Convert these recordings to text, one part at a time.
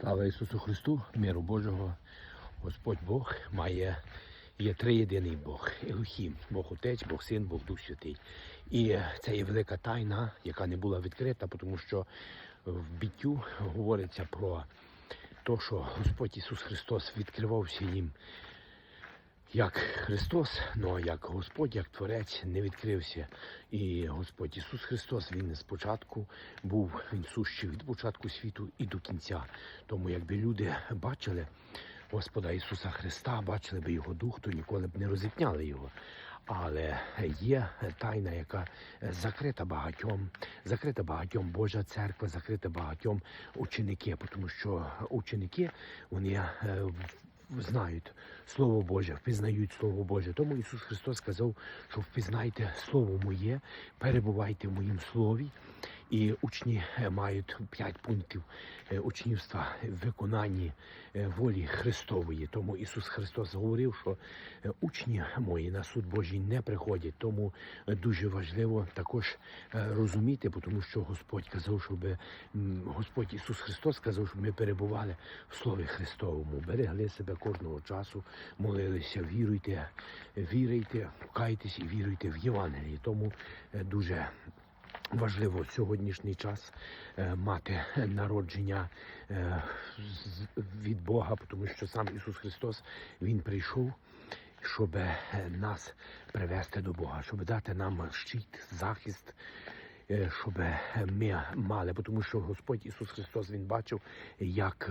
Слава Ісусу Христу, миру Божого. Господь Бог має є триєдиний Бог Елохім, Бог Отець, Бог Син, Бог Дух Святий. І це є велика тайна, яка не була відкрита, тому що в біттю говориться про те, що Господь Ісус Христос відкривався їм як Христос, ну як Господь, як Творець не відкрився. І Господь Ісус Христос, Він спочатку був Він сущий від початку світу і до кінця. Тому якби люди бачили Господа Ісуса Христа, бачили би Його дух, то ніколи б не розіпняли його. Але є тайна, яка закрита багатьом, закрита багатьом Божа церква, закрита багатьом ученики, тому що ученики вони е, знають Слово Боже, впізнають Слово Боже. Тому Ісус Христос сказав, що впізнайте Слово моє, перебувайте в моїм слові. І учні е, мають п'ять пунктів е, учнівства в виконанні е, волі Христової. Тому Ісус Христос говорив, що учні мої на суд Божий не приходять. Тому дуже важливо також розуміти, тому що Господь казав, щоб Господь Ісус Христос сказав, щоб ми перебували в Слові Христовому, берегли себе кожного часу, молилися, віруйте, вірите, кайтесь і віруйте в Євангелії. Тому дуже важливо в сьогоднішній час е, мати народження е, від Бога, тому що сам Ісус Христос Він прийшов, щоб е, нас привести до Бога, щоб дати нам щит, захист. Щоб ми мали, тому що Господь Ісус Христос Він бачив, як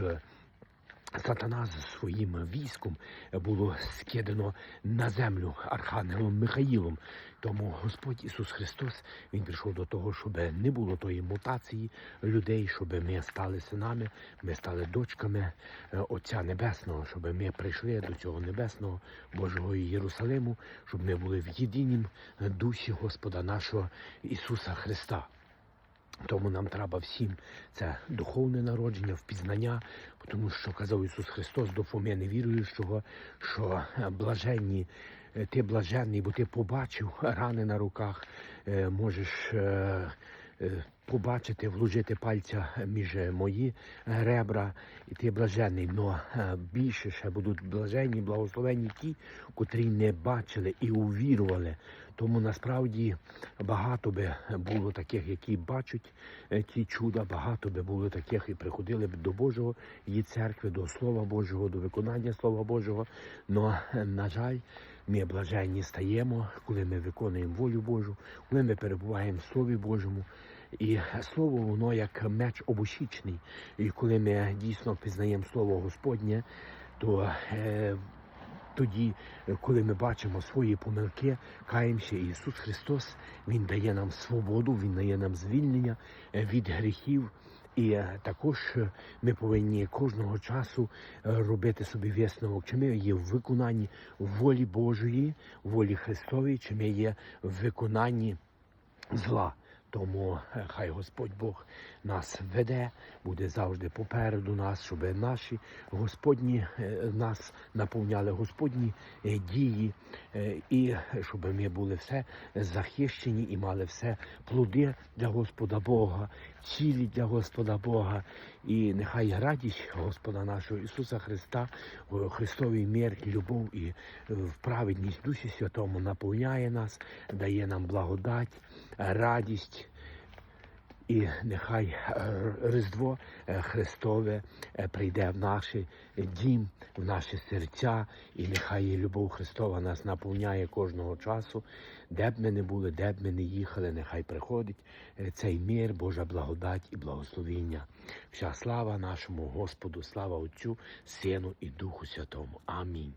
Сатана з своїм військом було скидано на землю архангелом Михаїлом. Тому Господь Ісус Христос Він прийшов до того, щоб не було тої мутації людей, щоб ми стали синами, ми стали дочками е, Отця Небесного, щоб ми прийшли до цього небесного Божого Єрусалиму, щоб ми були в єдинім дусі Господа нашого Ісуса Христа. Тому нам треба всім це духовне народження, впізнання, тому що казав Ісус Христос до Фоми невіруючого, що е, блаженні, е, ти блаженний, бо ти побачив рани на руках, е, можеш побачити, вложити пальця між мої ребра, і ти блаженний. Но е, більше ще будуть блаженні, благословенні ті, котрі не бачили і увірували. Тому насправді багато би було таких, які бачать е, ті чуда, багато би було таких і приходили б до Божого її церкви, до Слова Божого, до виконання Слова Божого. Е, на жаль, ми блаженні стаємо, коли ми виконуємо волю Божу, коли ми перебуваємо в Слові Божому. І слово воно як меч обушічний. І коли ми дійсно пізнаємо слово Господнє, то е, тоді, коли ми бачимо свої помилки, каємося, Ісус Христос Він дає нам свободу, Він дає нам звільнення е, від гріхів. І е, також е, ми повинні кожного часу робити собі висновок, чи ми є в виконанні волі Божої, волі Христової, чи ми є в виконанні зла. Тому е, хай Господь Бог нас веде, буде завжди попереду нас, щоб наші Господні е, нас наповняли Господні е, дії, і щоб ми були все захищені і мали все плоди для Господа Бога, цілі для Господа Бога. І нехай радість Господа нашого Ісуса Христа, Христовий мир, любов і праведність Дусі Святому наповняє нас, дає нам благодать, радість. І нехай е, Різдво е, Христове е, прийде в наш дім, в наші серця, і нехай любов Христова нас наповняє кожного часу, де б ми не були, де б ми не їхали, нехай приходить цей мир, Божа благодать і благословіння. Вся слава нашому Господу, слава Отцю, Сину і Духу Святому. Амінь.